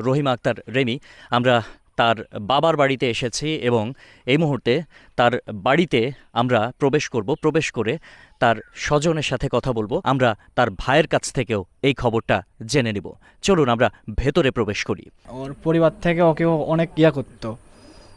Rahima Akter Remi, আমরা তার বাবার বাড়িতে এসেছি এবং এই মুহূর্তে তার বাড়িতে আমরা প্রবেশ করব, প্রবেশ করে তার স্বজনের সাথে কথা বলব। আমরা তার ভাইয়ের কাছ থেকেও এই খবরটা জেনে নিব। চলুন, আমরা ভেতরে প্রবেশ করি। ওর পরিবার থেকে ওকে অনেক ইয়া করতো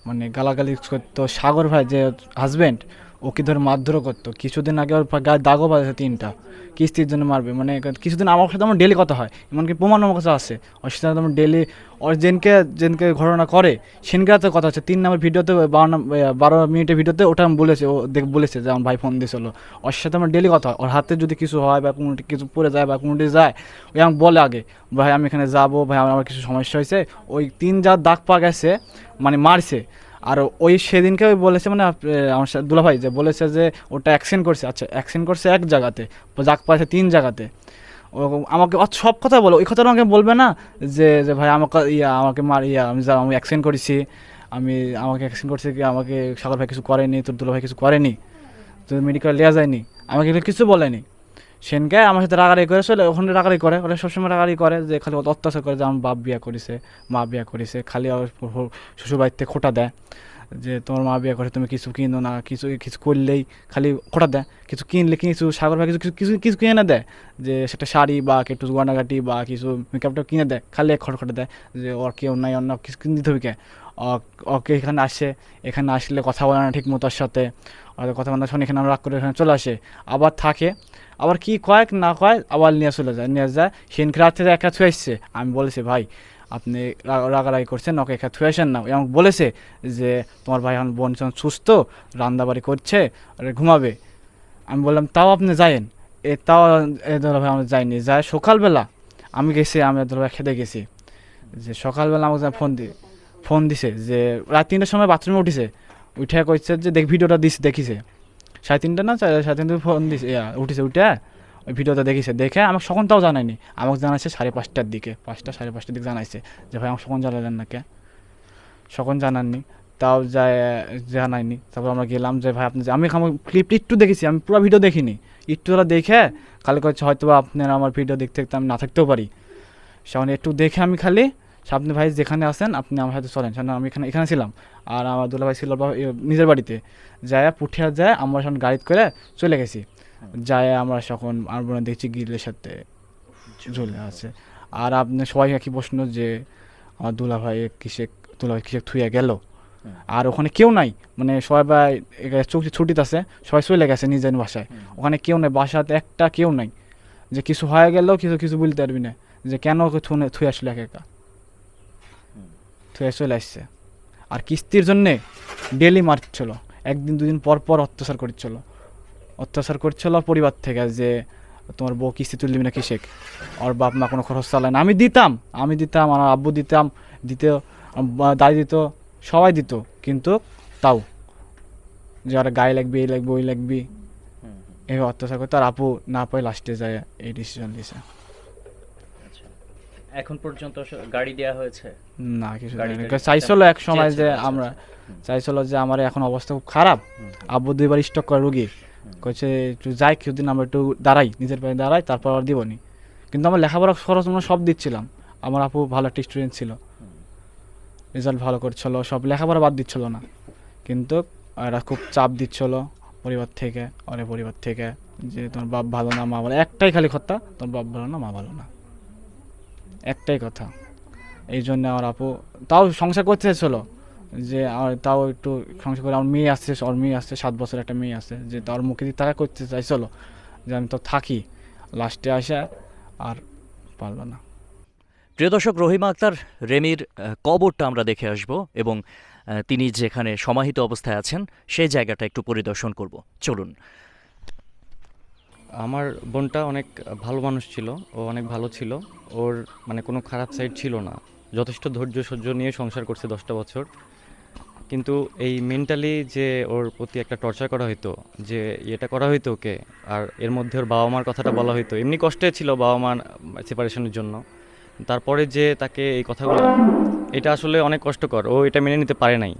মানে গালাগালি করতো। সাগর ভাই যে হাজবেন্ড ওকে ধরে মারধরও করতো। কিছুদিন আগে ওর গায়ে দাগও বাজেছে তিনটা। কিস্তির জন্য মারবে। মানে কিছুদিন আমার সাথে আমার ডেলি কথা হয়। এমনকি প্রমাণ আমার কাছে আছে। ওর সাথে আমার ডেলি ওর যেনকে যেনকে ঘটনা করে সেনকে তো কথা হচ্ছে। তিন নম্বর ভিডিওতে বারো বারো মিনিটের ভিডিওতে ওটা আমি বলেছে। ও দেখ, বলেছে যে আমার ভাই ফোন দিয়েছিল। ওর সাথে আমার ডেলি কথা হয়। ওর হাতে যদি কিছু হয় বা কোনোটি কিছু পড়ে যায় বা কোনোটি যায়, ওই আমাকে বলে আগে, ভাই, আমি এখানে যাব। ভাই, আমার আমার কিছু সমস্যা হয়েছে। ওই তিন যা দাগ পা গেছে মানে মারছে। আর ওই সেদিনকে ওই বলেছে মানে আমার সাথে দুলা ভাই যে বলেছে যে ওটা অ্যাক্সিডেন্ট করছে। আচ্ছা অ্যাক্সিডেন্ট করছে এক জায়গাতে, যাক পাইছে তিন জায়গাতে। আমাকে সব কথা বলো, ওই কথাটা আমাকে বলবে না যে যে ভাই আমাকে ইয়া, আমাকে মার, ইয়া, আমি যা, আমি অ্যাক্সিডেন্ট করেছি, আমি, আমাকে অ্যাক্সিডেন্ট করছি কি, আমাকে সাগর ভাই কিছু করেনি, তোর দুলা ভাই কিছু করেনি তো মেডিকেল নেওয়া যায়নি, আমাকে কিছু বলেনি। সেনকে আমার সাথে রাগারাগি করে চলে ওখানে রাগারাগি করে, ওরা সবসময় রাগারাগি করে যে খালি অত অত্যাচার করে যে আমার বাপ বিয়া করেছে, মা বিয়া করেছে, খালি আমার শ্বশুর বাড়িতে খোটা দেয়, যে তোমার মা বিয়া করে তুমি কিছু কিনো না, কিছু কিছু করলেই খালি খোটা দেয়, কিছু কিনলে কিছু সাগর ভাই কিছু কিছু কিছু কিছু কিনে না দেয়, যে সেটা শাড়ি বা একটু গয়নাগাটি বা কিছু মেকআপটা কিনে দেয়, খালি খট খটে দেয়, যে ওর কেউ নাই অন্য কিছু কিনে দিতে হবে কে? ওকে এখানে আসে, এখানে আসলে কথা বলে না ঠিক মতো সাথে কথা বলে শোনে এখানে আমরা রাগ করে এখানে চলে আসে, আবার থাকে আবার কি কয়েক না কয় আবার নিয়ে চলে যায়, নিয়ে যায়। সেনকে রাত্রে একা থুয়ে আমি বলেছি, ভাই, আপনি রাগারাগি করছেন, ওকে একা থুয়ে আসেন না। আমাকে বলেছে যে, তোমার ভাই এখন বোন সুস্থ, রান্দাবাড়ি করছে, আর ঘুমাবে। আমি বললাম, তাও আপনি যায়েন? এ, তাও এ ধরো ভাই আমরা যাইনি, যায় সকালবেলা। আমি গেছি, আমি ধরো খেতে গেছি। যে সকালবেলা আমাকে ফোন দি, ফোন দিছে যে, রাত তিনটার সময় বাথরুমে উঠেছে। উঠে কইছে যে, দেখ, ভিডিওটা দিস দেখিছে। সাড়ে তিনটা না সাড়ে তিনটা ফোন দিছে উঠেছে উঠে ওই ভিডিওটা দেখিছে। দেখে আমাকে সখন তাও জানায়নি। আমাকে জানাইছে সাড়ে পাঁচটার দিকে, পাঁচটা, সাড়ে পাঁচটার দিকে জানাইছে যে, ভাই, আমাকে সখন জানালেন না কে সখন জানাননি, তাও যায়, জানায়নি। তারপর আমরা গেলাম যে, ভাই, আপনি আমি আমার ক্লিপ একটু দেখেছি, আমি পুরো ভিডিও দেখিনি। একটু ওরা দেখে খালি করছে হয়তো আপনার আমার ভিডিও দেখতে দেখতে আমি না থাকতেও পারি। সেখানে একটু দেখে আমি খালি আপনি ভাই যেখানে আসেন আপনি আমার সাথে চলেন। সেখানে আমি এখানে এখানে ছিলাম। আর আমার দুলা ভাই ছিল নিজের বাড়িতে। যায় পুঠিয়া যায় আমরা সখন গাড়িতে করে চলে গেছি। যায় আমরা তখন আর বোন দেখছি গিলের সাথে ঝুলে আছে আর আপনি সবাই একই প্রশ্ন যে, আমার দুলা ভাই কিসে দুলা ভাই কিসে থুয়ে গেল? আর ওখানে কেউ নাই। মানে সবাই চুক্তি ছুটিতে আছে। সবাই চলে গেছে নিজের বাসায়। ওখানে কেউ নাই, বাসাতে একটা কেউ নাই। যে কিছু হয়ে গেলেও কিছু কিছু বলতে পারবি না। যে কেন থুয়ে আসলে একা একা? থুয়ে চলে আসছে। আর কিস্তির জন্যে ডেলি মারছিল একদিন দুদিন পর পর অত্যাচার করছিল। অত্যাচার করছিল পরিবার থেকে যে তোমার বউ কিস্তি তুলবি না কিসেক ওর বাপ মা কোনো খরচ চালায় না। আমি দিতাম আমি দিতাম আমার আব্বু দিতাম দিতে দাদি দিত সবাই দিত। কিন্তু তাও যে আর গায়ে লাগবে এই লাগবে ওই লাগবি এই অত্যাচার করতে। আর আপু না পায় লাস্টে যায় এই ডিসিশন দিয়েছে এখন পর্যন্ত গাড়ি দেওয়া হয়েছে? না কিছু না। চাইছিল এক সময় যে আমরা। চাইছিল যে আমার এখন অবস্থা খুব খারাপ। আব্বু দুইবার স্টক করে রুগী কইছে একটু যাই কিছুদিন আমরা একটু দাঁড়াই নিজের পায়ে দাঁড়াই তারপর আর দিবনি কিন্তু আমার লেখাপড়া খরচ আমরা সব দিচ্ছিলাম। আমার আপু ভালো একটা স্টুডেন্ট ছিল। রেজাল্ট ভালো করছিল সব লেখাপড়া বাদ দিচ্ছিল না। কিন্তু এরা খুব চাপ দিচ্ছিল পরিবার থেকে অনেক পরিবার থেকে যে তোমার বাপ ভালো না মা ভালো একটাই খালি কথা তোমার বাপ ভালো না মা ভালো না। একটাই কথা। এই জন্য আমার আপু, তাও সংসার করতে চাইছিল যে আর তাও একটু সংসার করে, আমার মেয়ে আসছে, ওর মেয়ে আসছে, সাত বছর একটা মেয়ে আছে যে তার মুখে দিয়ে তারা করতে চাইছিল যে আমি তো থাকি, লাস্টে আসা আর পারল না। প্রিয় দর্শক, রহিমা আক্তার, রেমির কবরটা আমরা দেখে আসব এবং তিনি যেখানে সমাহিত অবস্থায় আছেন, সেই জায়গাটা একটু পরিদর্শন করব। চলুন। আমার বোনটা অনেক ভালো মানুষ ছিল, ও অনেক ভালো ছিল। ওর মানে কোনো খারাপ সাইড ছিল না। যথেষ্ট ধৈর্য সহ্য নিয়ে সংসার করছে দশটা বছর। কিন্তু এই মেন্টালি যে ওর প্রতি একটা টর্চার করা হতো যে এটা করা হতো ওকে, আর এর মধ্যে ওর বাবা মার কথাটা বলা হইতো, এমনি কষ্টে ছিল বাবা মার সেপারেশনের জন্য। তারপরে যে তাকে এই কথাগুলো, এটা আসলে অনেক কষ্টকর, ও এটা মেনে নিতে পারে নাই।